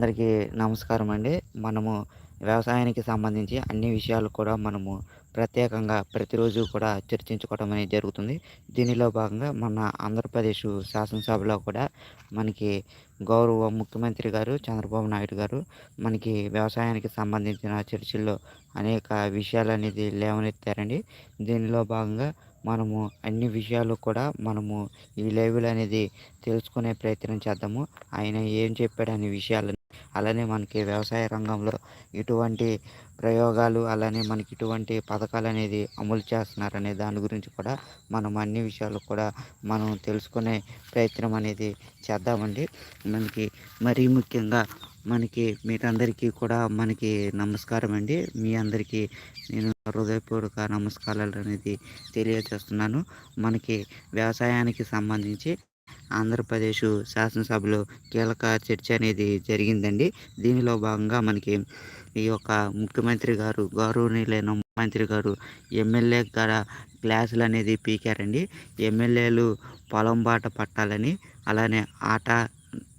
అందరికీ నమస్కారం అండి మనము వ్యవసాయానికి సంబంధించి అన్ని విషయాలు కూడా మనము ప్రత్యేకంగా ప్రతిరోజు కూడా చర్చించుకోవడం అనేది జరుగుతుంది. దీనిలో భాగంగా మన ఆంధ్రప్రదేశ్ శాసనసభలో కూడా మనకి గౌరవ ముఖ్యమంత్రి గారు చంద్రబాబు నాయుడు గారు మనకి వ్యవసాయానికి సంబంధించిన చర్చల్లో అనేక విషయాలు అనేది లేవనెత్తారండి. దీనిలో భాగంగా మనము అన్ని విషయాలు కూడా మనము ఈ లైవ్లో అనేది తెలుసుకునే ప్రయత్నం చేద్దాము. ఆయన ఏం చెప్పాడు అనే విషయాలను అలానే మనకి వ్యవసాయ రంగంలో ఇటువంటి ప్రయోగాలు అలానే మనకి ఇటువంటి పథకాలు అనేది అమలు చేస్తున్నారనే దాని గురించి కూడా మనం అన్ని విషయాలు కూడా మనం తెలుసుకునే ప్రయత్నం అనేది చేద్దామండి. మనకి మరీ ముఖ్యంగా మనకి మీరందరికీ కూడా మనకి నమస్కారం అండి. మీ అందరికీ నేను హృదయపూర్వక నమస్కారాలు అనేది తెలియజేస్తున్నాను. మనకి వ్యవసాయానికి సంబంధించి ఆంధ్రప్రదేశ్ శాసనసభలో కీలక చర్చ అనేది జరిగిందండి. దీనిలో భాగంగా మనకి ఈ యొక్క ముఖ్యమంత్రి గారు గౌరవనీయులైన ముఖ్యమంత్రి గారు ఎమ్మెల్యే గారు క్లాసులు అనేది పీకారండి. ఎమ్మెల్యేలు పొలం బాట పట్టాలని అలానే ఆట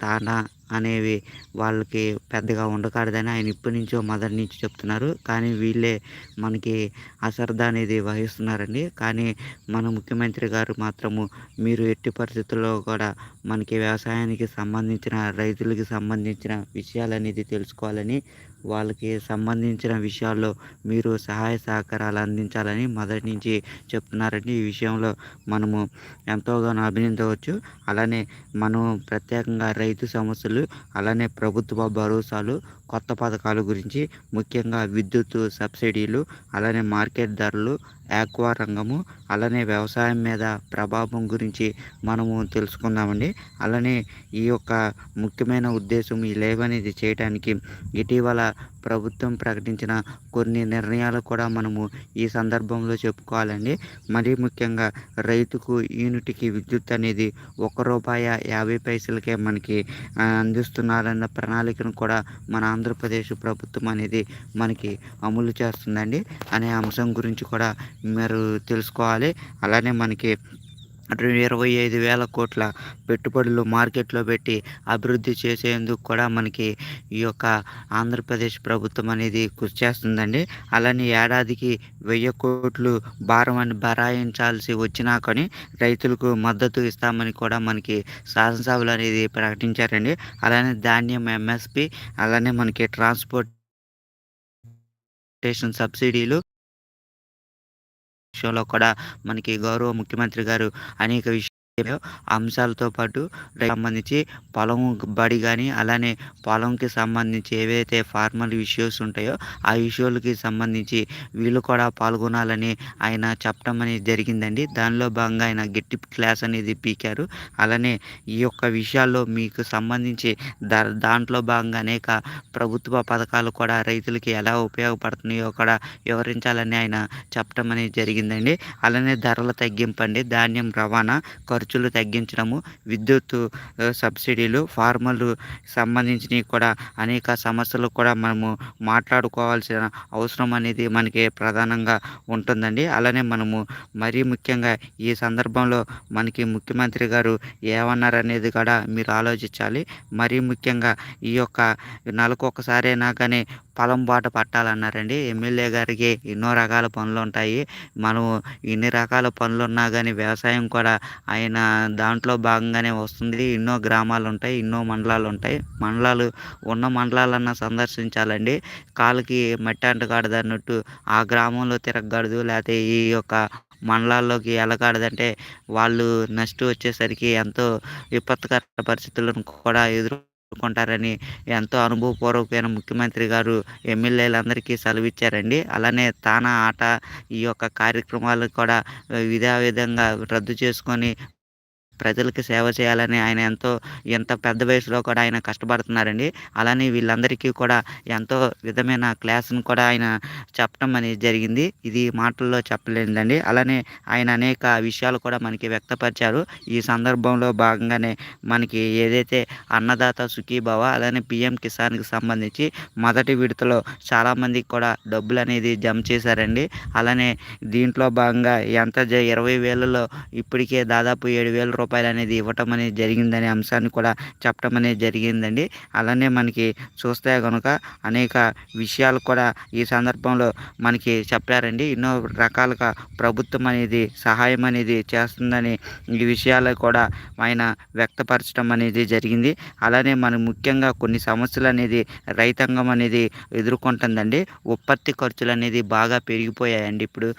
తానా అనేవి వాళ్ళకి పెద్దగా ఉండకూడదని ఆయన ఇప్పటి నుంచో మొదటి నుంచి చెప్తున్నారు. కానీ వీళ్ళే మనకి అశ్రద్ధ అనేది వహిస్తున్నారండి. కానీ మన ముఖ్యమంత్రి గారు మాత్రము మీరు ఎట్టి పరిస్థితుల్లో కూడా మనకి వ్యవసాయానికి సంబంధించిన రైతులకి సంబంధించిన విషయాలు అనేది తెలుసుకోవాలని వాళ్ళకి సంబంధించిన విషయాల్లో మీరు సహాయ సహకారాలు అందించాలని మొదటి నుంచి చెప్తున్నారండి. ఈ విషయంలో మనము ఎంతోగానో అభినందించవచ్చు. అలానే మనం ప్రత్యేకంగా రై రైతు సమస్యలు అలానే ప్రభుత్వ భరోసాలు కొత్త పథకాల గురించి ముఖ్యంగా విద్యుత్ సబ్సిడీలు అలానే మార్కెట్ ధరలు ఆక్వా రంగము అలానే వ్యవసాయం మీద ప్రభావం గురించి మనము తెలుసుకుందామండి. అలానే ఈ యొక్క ముఖ్యమైన ఉద్దేశం ఈ లేవ్ అనేది చేయడానికి ఇటీవల ప్రభుత్వం ప్రకటించిన కొన్ని నిర్ణయాలు కూడా మనము ఈ సందర్భంలో చెప్పుకోవాలండి. మరీ ముఖ్యంగా రైతుకు యూనిట్కి విద్యుత్ అనేది ఒక రూపాయ యాభై పైసలకే మనకి అందిస్తున్నారన్న ప్రణాళికను కూడా మన ఆంధ్రప్రదేశ్ ప్రభుత్వం అనేది మనకి అమలు చేస్తుందండి. అనే అంశం గురించి కూడా మీరు తెలుసుకోవాలి. అలానే మనకి ఇరవై ఐదు వేల కోట్ల పెట్టుబడులు మార్కెట్లో పెట్టి అభివృద్ధి చేసేందుకు కూడా మనకి ఈ యొక్క ఆంధ్రప్రదేశ్ ప్రభుత్వం అనేది కృషి చేస్తుందండి. అలానే ఏడాదికి వెయ్యి కోట్లు భారం బరాయించాల్సి వచ్చినా కానీ రైతులకు మద్దతు ఇస్తామని కూడా మనకి శాసనసభలు అనేది ప్రకటించారండి. అలానే ధాన్యం ఎంఎస్పి అలానే మనకి ట్రాన్స్పోర్ట్ సబ్సిడీలు విషయంలో కూడా మనకి గౌరవ ముఖ్యమంత్రి గారు అనేక విషయాలు అంశాలతో పాటు సంబంధించి పొలం బడి కానీ అలానే పొలంకి సంబంధించి ఏవైతే ఫార్మల్ ఇష్యూస్ ఉంటాయో ఆ ఇష్యూలకి సంబంధించి వీళ్ళు కూడా పాల్గొనాలని ఆయన చెప్పడం అనేది జరిగిందండి. దానిలో భాగంగా ఆయన గట్టి క్లాస్ అనేది పీకారు. అలానే ఈ యొక్క విషయాల్లో మీకు సంబంధించి దా దాంట్లో భాగంగా అనేక ప్రభుత్వ పథకాలు కూడా రైతులకి ఎలా ఉపయోగపడుతున్నాయో కూడా వివరించాలని ఆయన చెప్పడం అనేది జరిగిందండి. అలానే ధరల తగ్గింపు అండి. ధాన్యం రవాణా ఖర్చు ఖర్చులు తగ్గించడము విద్యుత్ సబ్సిడీలు ఫార్మర్లు సంబంధించినవి కూడా అనేక సమస్యలు కూడా మనము మాట్లాడుకోవాల్సిన అవసరం అనేది మనకి ప్రధానంగా ఉంటుందండి. అలానే మనము మరీ ముఖ్యంగా ఈ సందర్భంలో మనకి ముఖ్యమంత్రి గారు ఏమన్నారనేది కూడా మీరు ఆలోచించాలి. మరీ ముఖ్యంగా ఈ యొక్క నెలకు ఒకసారైనా కానీ పొలం బాట పట్టాలన్నారండి. ఎమ్మెల్యే గారికి ఎన్నో రకాల పనులు ఉంటాయి. మనం ఇన్ని రకాల పనులు ఉన్నా కానీ వ్యవసాయం కూడా ఆయన దాంట్లో భాగంగానే వస్తుంది. ఎన్నో గ్రామాలు ఉంటాయి ఎన్నో మండలాలు ఉంటాయి. మండలాలు ఉన్న మండలాలన్నా సందర్శించాలండి. కాలుకి మట్టి అంటకూడదు అన్నట్టు ఆ గ్రామంలో తిరగకూడదు లేకపోతే ఈ యొక్క మండలాల్లోకి వెళ్ళకూడదంటే వాళ్ళు నెక్స్ట్ వచ్చేసరికి ఎంతో విపత్కర పరిస్థితులను కూడా ఎదురు ఎదుర్కొంటారని ఎంతో అనుభవపూర్వకమైన ముఖ్యమంత్రి గారు ఎమ్మెల్యేలందరికీ సెలవిచ్చారండి. అలానే తానా ఆట ఈ యొక్క కార్యక్రమాలు కూడా ఇదే విధంగా రద్దు చేసుకొని ప్రజలకు సేవ చేయాలని ఆయన ఎంతో ఎంత పెద్ద వయసులో కూడా ఆయన కష్టపడుతున్నారండి. అలానే వీళ్ళందరికీ కూడా ఎంతో విధమైన క్లాస్ను కూడా ఆయన చెప్పడం అనేది జరిగింది. ఇది మాటల్లో చెప్పలేదండి. అలానే ఆయన అనేక విషయాలు కూడా మనకి వ్యక్తపరిచారు. ఈ సందర్భంలో భాగంగానే మనకి ఏదైతే అన్నదాత సుఖీభావ అలానే పిఎం కిసాన్కి సంబంధించి మొదటి విడతలో చాలామందికి కూడా డబ్బులు అనేది జమ చేశారండి. అలానే దీంట్లో భాగంగా ఎంత ఇరవై వేలలో ఇప్పటికే దాదాపు ఏడు వేల రూపాయలు రూపాయలు అనేది ఇవ్వటం అనేది జరిగిందనే అంశాన్ని కూడా చెప్పడం అనేది జరిగిందండి. అలానే మనకి చూస్తే కనుక అనేక విషయాలు కూడా ఈ సందర్భంలో మనకి చెప్పారండి. ఎన్నో రకాలుగా ప్రభుత్వం అనేది సహాయం అనేది చేస్తుందని ఈ విషయాలు కూడా ఆయన వ్యక్తపరచడం అనేది జరిగింది. అలానే మనం ముఖ్యంగా కొన్ని సమస్యలు అనేది రైతాంగం అనేది ఎదుర్కొంటుందండి. ఉత్పత్తి ఖర్చులు అనేది బాగా పెరిగిపోయాయండి. ఇప్పుడు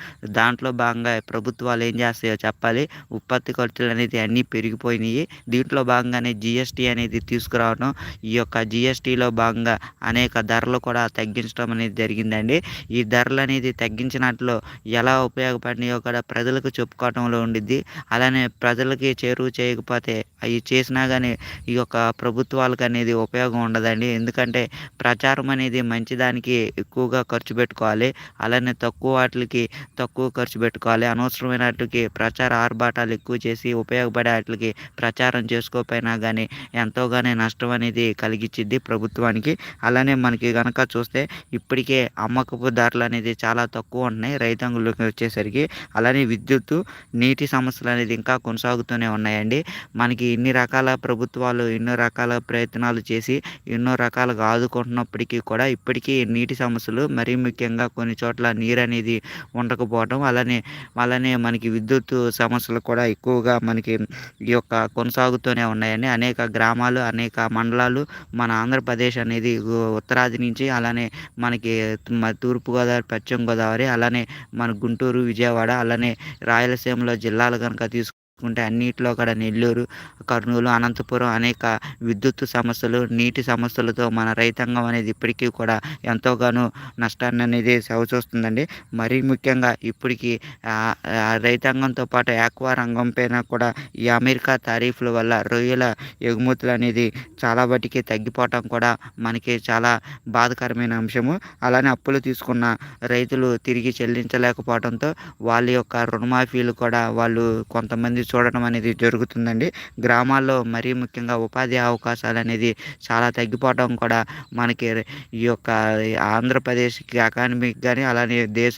దాంట్లో భాగంగా ప్రభుత్వాలు ఏం చేస్తాయో చెప్పాలి. ఉత్పత్తి ఖర్చులు అనేది అన్నీ పెరిగిపోయినాయి. దీంట్లో భాగంగానే జిఎస్టీ అనేది తీసుకురావడం ఈ యొక్క జిఎస్టీలో భాగంగా అనేక ధరలు కూడా తగ్గించడం అనేది జరిగిందండి. ఈ ధరలు అనేది తగ్గించినట్లు ఎలా ఉపయోగపడినాయో కూడా ప్రజలకు చెప్పుకోవడంలో ఉండిద్ది. అలానే ప్రజలకి చేరువ చేయకపోతే అవి చేసినా కానీ ఈ యొక్క ప్రభుత్వాలకు అనేది ఉపయోగం ఉండదండి. ఎందుకంటే ప్రచారం అనేది మంచిదానికి ఎక్కువగా ఖర్చు పెట్టుకోవాలి. అలానే తక్కువ వాటికి తక్కువ ఖర్చు పెట్టుకోవాలి. అనవసరమైన ప్రచార ఆర్భాటాలు ఎక్కువ చేసి ఉపయోగపడి వాటికి ప్రచారం చేసుకోకపోయినా కానీ ఎంతోగానే నష్టం అనేది కలిగించిద్ది ప్రభుత్వానికి. అలానే మనకి కనుక చూస్తే ఇప్పటికే అమ్మకపు ధరలు అనేది చాలా తక్కువ ఉన్నాయి రైతాంగులకు వచ్చేసరికి. అలానే విద్యుత్తు నీటి సమస్యలు అనేది ఇంకా కొనసాగుతూనే ఉన్నాయండి. మనకి ఇన్ని రకాల ప్రభుత్వాలు ఎన్నో రకాల ప్రయత్నాలు చేసి ఎన్నో రకాలుగా ఆదుకుంటున్నప్పటికీ కూడా ఇప్పటికీ నీటి సమస్యలు మరీ ముఖ్యంగా కొన్ని చోట్ల నీరు అనేది ఉండకపోవడం అలానే అలానే మనకి విద్యుత్ సమస్యలు కూడా ఎక్కువగా మనకి ఈ యొక్క కొనసాగుతూనే ఉన్నాయని అనేక గ్రామాలు అనేక మండలాలు మన ఆంధ్రప్రదేశ్ అనేది ఉత్తరాది నుంచి అలానే మనకి తూర్పుగోదావరి పశ్చిమ గోదావరి అలానే మన గుంటూరు విజయవాడ అలానే రాయలసీమలో జిల్లాలు కనుక తీసుకు తీసుకుంటే అన్నిటిలో కూడా నెల్లూరు కర్నూలు అనంతపురం అనేక విద్యుత్ సమస్యలు నీటి సమస్యలతో మన రైతాంగం అనేది ఇప్పటికీ కూడా ఎంతోగానో నష్టాన్ని అనేది చవిచూస్తుందండి మరీ ముఖ్యంగా ఇప్పటికీ ఆ, రైతాంగంతో పాటు ఆక్వా రంగం పైన కూడా ఈ అమెరికా తారీఫ్ల వల్ల రొయ్యల ఎగుమతులు అనేది చాలా వాటికి తగ్గిపోవటం కూడా మనకి చాలా బాధకరమైన అంశము. అలానే అప్పులు తీసుకున్న రైతులు తిరిగి చెల్లించలేకపోవడంతో వాళ్ళ యొక్క రుణమాఫీలు కూడా వాళ్ళు కొంతమంది చూడడం అనేది జరుగుతుందండి. గ్రామాల్లో మరీ ముఖ్యంగా ఉపాధి అవకాశాలు అనేది చాలా తగ్గిపోవడం కూడా మనకి ఈ యొక్క ఆంధ్రప్రదేశ్కి ఎకానమీకి కానీ అలానే దేశ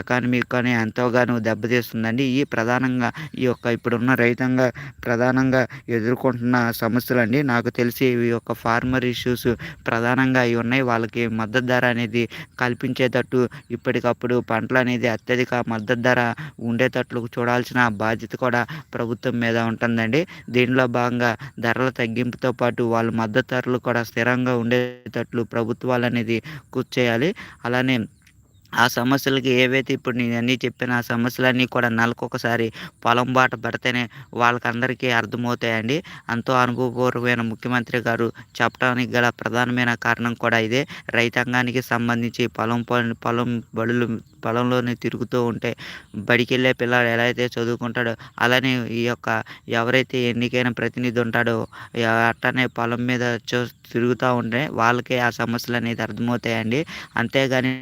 ఎకానమీకి కానీ ఎంతోగానో దెబ్బతీస్తుందండి. ఈ ప్రధానంగా ఈ యొక్క ఇప్పుడున్న రైతంగా ప్రధానంగా ఎదుర్కొంటున్న సమస్యలు అండి నాకు తెలిసి ఈ యొక్క ఫార్మర్ ఇష్యూస్ ప్రధానంగా ఇవి ఉన్నాయి. వాళ్ళకి మద్దతు ధర అనేది కల్పించేటట్టు ఇప్పటికప్పుడు పంటలు అనేది అత్యధిక మద్దతు ధర ఉండేటట్లు చూడాల్సిన బాధ్యత కూడా ప్రభుత్వం మీద ఉంటుందండి. దీనిలో భాగంగా ధరల తగ్గింపుతో పాటు వాళ్ళ మద్దతు ధరలు కూడా స్థిరంగా ఉండేటట్లు ప్రభుత్వాలు అనేది కూర్చేయాలి అలానే ఆ సమస్యలకి ఏవైతే ఇప్పుడు నేను అన్నీ చెప్పిన ఆ సమస్యలన్నీ కూడా నెలకొకసారి పొలం బాట పడితేనే వాళ్ళకందరికీ అర్థమవుతాయండి. ఎంతో అనుభవపూర్వమైన ముఖ్యమంత్రి గారు చెప్పడానికి గల ప్రధానమైన కారణం కూడా ఇదే. రైతాంగానికి సంబంధించి పొలం పని పొలం బడులు పొలంలోనే తిరుగుతూ ఉంటే బడికెళ్ళే పిల్లాడు ఎలా అయితే చదువుకుంటాడో అలానే ఈ యొక్క ఎవరైతే ఎన్నికైన ప్రతినిధి ఉంటాడో అట్టనే పొలం మీద చూ తిరుగుతూ ఉంటే వాళ్ళకే ఆ సమస్యలు అనేది అర్థమవుతాయండి. అంతేగాని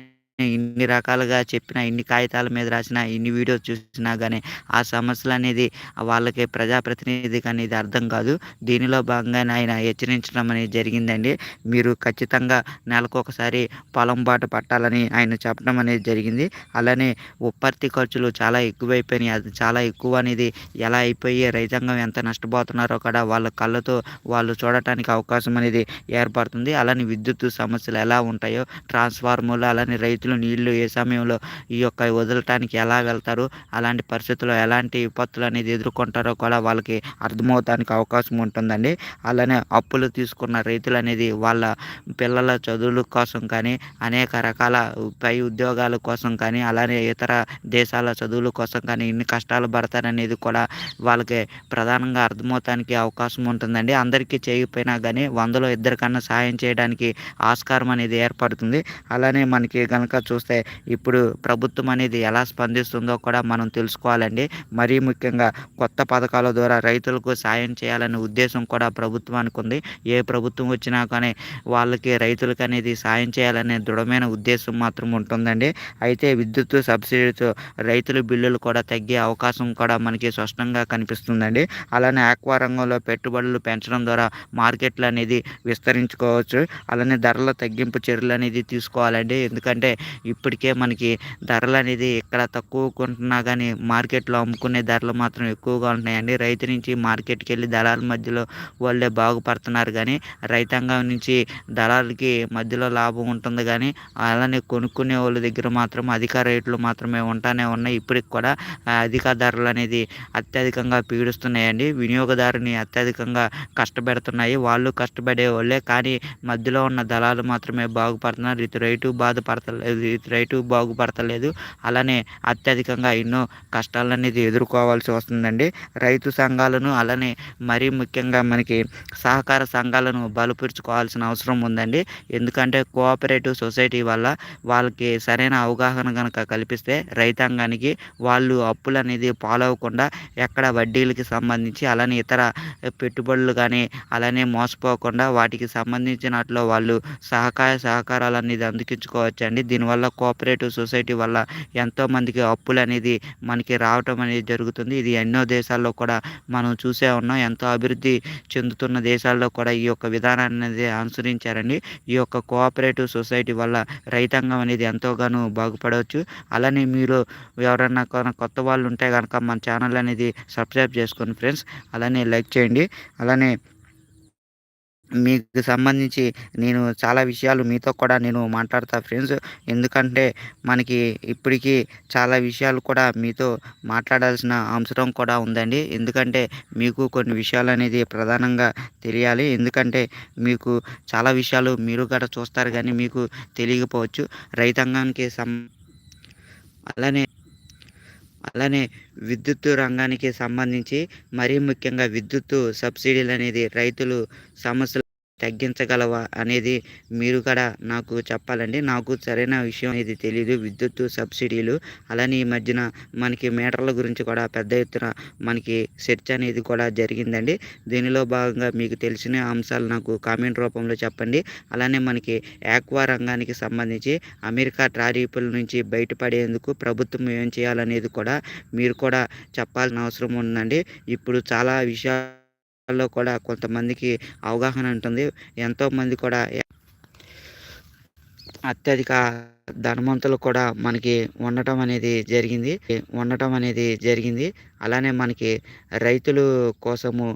ఇన్ని రకాలుగా చెప్పిన ఇన్ని కాగితాల మీద రాసిన ఇన్ని వీడియోస్ చూసినా కానీ ఆ సమస్యలు అనేది వాళ్ళకి ప్రజాప్రతినిధికి అనేది అర్థం కాదు. దీనిలో భాగంగానే ఆయన హెచ్చరించడం అనేది జరిగిందండి. మీరు ఖచ్చితంగా నెలకు ఒకసారి పొలం బాట పట్టాలని ఆయన చెప్పడం అనేది జరిగింది. అలానే ఉత్పత్తి ఖర్చులు చాలా ఎక్కువైపోయినాయి. అది చాలా ఎక్కువ అనేది ఎలా అయిపోయి రైతాంగం ఎంత నష్టపోతున్నారో కూడా వాళ్ళ కళ్ళతో వాళ్ళు చూడటానికి అవకాశం అనేది ఏర్పడుతుంది. అలానే విద్యుత్ సమస్యలు ఎలా ఉంటాయో ట్రాన్స్ఫార్మర్లు అలానే రైతు రైతులు నీళ్ళు ఏ సమయంలో ఈ యొక్క వదలటానికి ఎలా వెళ్తారు? అలాంటి పరిస్థితుల్లో ఎలాంటి విపత్తులు అనేది ఎదుర్కొంటారో కూడా వాళ్ళకి అర్థమవుతానికి అవకాశం ఉంటుందండి. అలానే అప్పులు తీసుకున్న రైతులు అనేది వాళ్ళ పిల్లల చదువుల కోసం కానీ అనేక రకాల పై ఉద్యోగాల కోసం కానీ అలానే ఇతర దేశాల చదువుల కోసం కానీ ఇన్ని కష్టాలు పడతారనేది కూడా వాళ్ళకి ప్రధానంగా అర్థమవుతానికి అవకాశం ఉంటుందండి. అందరికీ చేయకపోయినా కానీ వందలో ఇద్దరికన్నా సహాయం చేయడానికి ఆస్కారం అనేది ఏర్పడుతుంది. అలానే మనకి కనుక చూస్తే ఇప్పుడు ప్రభుత్వం అనేది ఎలా స్పందిస్తుందో కూడా మనం తెలుసుకోవాలండి. మరీ ముఖ్యంగా కొత్త పథకాల ద్వారా రైతులకు సాయం చేయాలనే ఉద్దేశం కూడా ప్రభుత్వానికి ఉంది ఏ ప్రభుత్వం వచ్చినా కానీ వాళ్ళకి రైతులకు అనేది సాయం చేయాలనే దృఢమైన ఉద్దేశం మాత్రం ఉంటుందండి. అయితే విద్యుత్ సబ్సిడీతో రైతుల బిల్లులు కూడా తగ్గే అవకాశం కూడా మనకి స్పష్టంగా కనిపిస్తుందండి. అలానే ఆక్వా రంగంలో పెట్టుబడులు పెంచడం ద్వారా మార్కెట్లు అనేది విస్తరించుకోవచ్చు. అలానే ధరల తగ్గింపు చర్యలు అనేది తీసుకోవాలండి. ఎందుకంటే ఇప్పటికే మనకి ధరలు అనేది ఇక్కడ తక్కువ కొంటున్నా కానీ మార్కెట్లో అమ్ముకునే ధరలు మాత్రం ఎక్కువగా ఉంటున్నాయండి రైతు నుంచి మార్కెట్కి వెళ్ళి దళాల మధ్యలో వాళ్ళే బాగుపడుతున్నారు కానీ రైతాంగం నుంచి దళాలకి మధ్యలో లాభం ఉంటుంది కానీ అలానే కొనుక్కునే వాళ్ళ దగ్గర మాత్రం అధిక రేట్లు మాత్రమే ఉంటానే ఉన్నాయి. ఇప్పటికి కూడా అధిక ధరలు అనేది అత్యధికంగా పీడిస్తున్నాయండి. వినియోగదారుని అత్యధికంగా కష్టపెడుతున్నాయి. వాళ్ళు కష్టపడే వాళ్ళే కానీ మధ్యలో ఉన్న దళాలు మాత్రమే బాగుపడుతున్నారు. ఇటు రైతు బాధపడతలేదు ఇది రైతు బాగుపడతలేదు. అలానే అత్యధికంగా ఎన్నో కష్టాలు అనేది ఎదుర్కోవాల్సి వస్తుందండి. రైతు సంఘాలను అలానే మరీ ముఖ్యంగా మనకి సహకార సంఘాలను బలపరుచుకోవాల్సిన అవసరం ఉందండి. ఎందుకంటే కోఆపరేటివ్ సొసైటీ వల్ల వాళ్ళకి సరైన అవగాహన కనుక కల్పిస్తే రైతాంగానికి వాళ్ళు అప్పులు అనేది పాలవకుండా ఎక్కడ వడ్డీలకి సంబంధించి అలానే ఇతర పెట్టుబడులు కానీ అలానే మోసపోకుండా వాటికి సంబంధించినట్లు వాళ్ళు సహకార సహకారాలు అనేది అందించుకోవచ్చండి దీనివల్ల కోఆపరేటివ్ సొసైటీ వల్ల ఎంతోమందికి అప్పులు అనేది మనకి రావటం అనేది జరుగుతుంది. ఇది ఎన్నో దేశాల్లో కూడా మనం చూసే ఉన్నాం. ఎంతో అభివృద్ధి చెందుతున్న దేశాల్లో కూడా ఈ యొక్క విధానాన్ని అనేది అనుసరించారండి. ఈ యొక్క కోఆపరేటివ్ సొసైటీ వల్ల రైతాంగం అనేది ఎంతోగానో బాగుపడవచ్చు. అలానే మీరు ఎవరన్నా కొత్త వాళ్ళు ఉంటే కనుక మన ఛానల్ అనేది సబ్స్క్రైబ్ చేసుకోండి ఫ్రెండ్స్ అలానే లైక్ చేయండి. అలానే మీకు సంబంధించి నేను చాలా విషయాలు మీతో కూడా నేను మాట్లాడతా ఫ్రెండ్స్. ఎందుకంటే మనకి ఇప్పటికీ చాలా విషయాలు కూడా మీతో మాట్లాడాల్సిన అవసరం కూడా ఉందండి. ఎందుకంటే మీకు కొన్ని విషయాలు అనేది ప్రధానంగా తెలియాలి. ఎందుకంటే మీకు చాలా విషయాలు మీరు కూడా చూస్తారు కానీ మీకు తెలియకపోవచ్చు. రైతాంగానికి సం అలానే అలానే విద్యుత్తు రంగానికి సంబంధించి మరీ ముఖ్యంగా విద్యుత్తు సబ్సిడీలు అనేది రైతులు సమస్యలు తగ్గించగలవా అనేది మీరు కూడా నాకు చెప్పాలండి. నాకు సరైన విషయం ఇది తెలియదు విద్యుత్తు సబ్సిడీలు అలానే ఈ మధ్యన మనకి మీటర్ల గురించి కూడా పెద్ద ఎత్తున మనకి చర్చ అనేది కూడా జరిగిందండి. దీనిలో భాగంగా మీకు తెలిసిన అంశాలు నాకు కామెంట్ రూపంలో చెప్పండి. అలానే మనకి యాక్వా రంగానికి సంబంధించి అమెరికా ట్రారీపుల నుంచి బయటపడేందుకు ప్రభుత్వం ఏం చేయాలనేది కూడా మీరు కూడా చెప్పాల్సిన అవసరం ఉందండి. ఇప్పుడు చాలా విషయాలు లో కూడా కొంతమందికి అవగాహన ఉంటుంది. ఎంతోమంది కూడా అత్యధిక ధనవంతులు కూడా మనకి ఉండటం అనేది జరిగింది. ఉండటం అనేది జరిగింది. అలానే మనకి రైతులు కోసము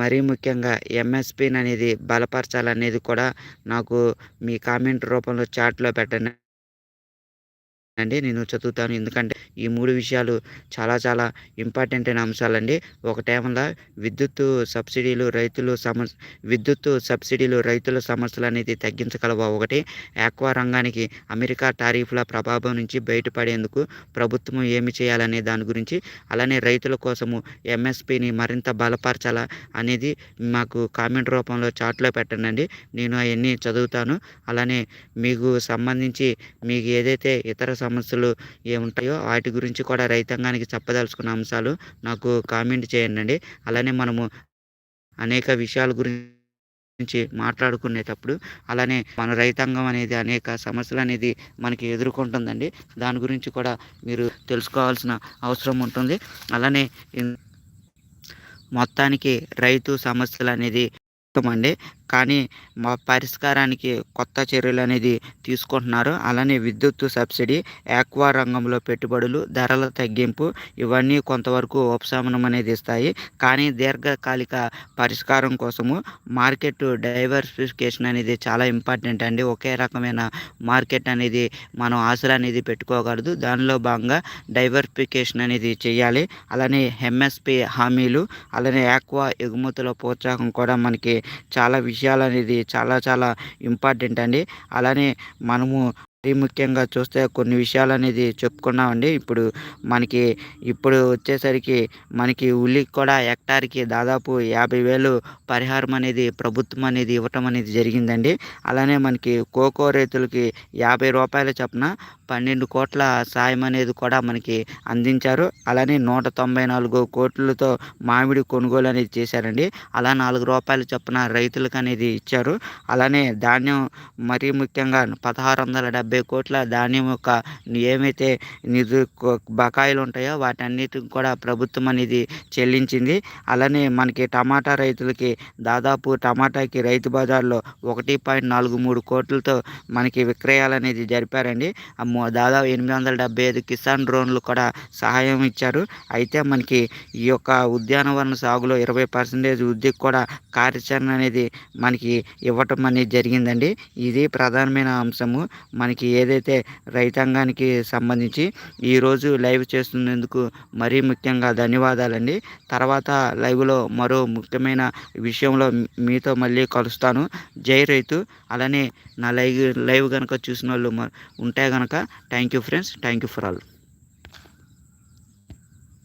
మరీ ముఖ్యంగా ఎంఎస్పిని అనేది బలపరచాలనేది కూడా నాకు మీ కామెంట్ రూపంలో చాట్లో పెట్టండి. అండి. నేను చదువుతాను. ఎందుకంటే ఈ మూడు విషయాలు చాలా చాలా ఇంపార్టెంట్ అయిన అంశాలండి. టైంలో విద్యుత్తు సబ్సిడీలు రైతులు సమస్య విద్యుత్తు సబ్సిడీలు రైతుల సమస్యలు అనేది తగ్గించగలవా? ఒకటి ఆక్వా రంగానికి అమెరికా టారిఫ్ల ప్రభావం నుంచి బయటపడేందుకు ప్రభుత్వం ఏమి చేయాలనే దాని గురించి అలానే రైతుల కోసము ఎంఎస్పిని మరింత బలపరచాలా అనేది మాకు కామెంట్ రూపంలో చాట్లో పెట్టండి నేను అవన్నీ చదువుతాను. అలానే మీకు సంబంధించి మీకు ఏదైతే ఇతర సమస్యలు ఏముంటాయో వాటి గురించి కూడా రైతాంగానికి చెప్పదలుచుకున్న అంశాలు నాకు కామెంట్ చేయండి అలానే మనము అనేక విషయాల గురించి మాట్లాడుకునేటప్పుడు అలానే మన రైతాంగం అనేది అనేక సమస్యలు అనేది మనకి ఎదుర్కొంటుందండి. దాని గురించి కూడా మీరు తెలుసుకోవాల్సిన అవసరం ఉంటుంది. అలానే మొత్తానికి రైతు సమస్యలు అనేది అండి కానీ మా పరిష్కారానికి కొత్త చర్యలు అనేది తీసుకుంటున్నారు. అలానే విద్యుత్ సబ్సిడీ ఆక్వా రంగంలో పెట్టుబడులు ధరల తగ్గింపు ఇవన్నీ కొంతవరకు ఉపశమనం అనేది ఇస్తాయి. కానీ దీర్ఘకాలిక పరిష్కారం కోసము మార్కెట్ డైవర్సిఫికేషన్ అనేది చాలా ఇంపార్టెంట్ అండి. ఒకే రకమైన మార్కెట్ అనేది మనం ఆశలు అనేది పెట్టుకోకూడదు. దానిలో భాగంగా డైవర్సిఫికేషన్ అనేది చేయాలి. అలానే ఎంఎస్పి హామీలు అలానే ఆక్వా ఎగుమతుల ప్రోత్సాహం కూడా మనకి చాలా విషయాలు అనేది చాలా చాలా ఇంపార్టెంట్ అండి. అలానే మనము మరీ ముఖ్యంగా చూస్తే కొన్ని విషయాలు అనేది చెప్పుకున్నామండి. ఇప్పుడు మనకి ఇప్పుడు వచ్చేసరికి మనకి ఉల్లికి కూడా హెక్టార్కి దాదాపు యాభై వేలు పరిహారం అనేది ప్రభుత్వం అనేది ఇవ్వటం అనేది జరిగిందండి. అలానే మనకి కోకో రైతులకి యాభై రూపాయల చొప్పున పన్నెండు కోట్ల సాయం అనేది కూడా మనకి అందించారు. అలానే నూట తొంభై నాలుగు కోట్లతో మామిడి కొనుగోలు అనేది చేశారండి. అలా నాలుగు రూపాయలు చొప్పున రైతులకు అనేది ఇచ్చారు. అలానే ధాన్యం మరీ ముఖ్యంగా పదహారు వందల డెబ్బై కోట్ల ధాన్యం యొక్క ఏమైతే నిధు బకాయిలు ఉంటాయో వాటన్నిటికి కూడా ప్రభుత్వం అనేది చెల్లించింది. అలానే మనకి టమాటా రైతులకి దాదాపు టమాటాకి రైతు బజార్లో ఒకటి పాయింట్ నాలుగు మూడు కోట్లతో మనకి విక్రయాలు అనేది జరిపారండి. దాదాపు ఎనిమిది వందల డెబ్బై ఐదు కిసాన్ డ్రోన్లు కూడా సహాయం ఇచ్చారు. అయితే మనకి ఈ యొక్క ఉద్యానవన సాగులో ఇరవై పర్సెంటేజ్ వృద్ధికి కూడా కార్యాచరణ అనేది మనకి ఇవ్వటం అనేది జరిగిందండి. ఇది ప్రధానమైన అంశము. మనకి ఏదైతే రైతాంగానికి సంబంధించి ఈరోజు లైవ్ చేస్తున్నందుకు మరీ ముఖ్యంగా ధన్యవాదాలండి. తర్వాత లైవ్లో మరో ముఖ్యమైన విషయంలో మీతో మళ్ళీ కలుస్తాను. జై రైతు. అలానే నా లైవ్ లైవ్ కనుక చూసిన వాళ్ళు ఉంటే కనుక thank you friends thank you for all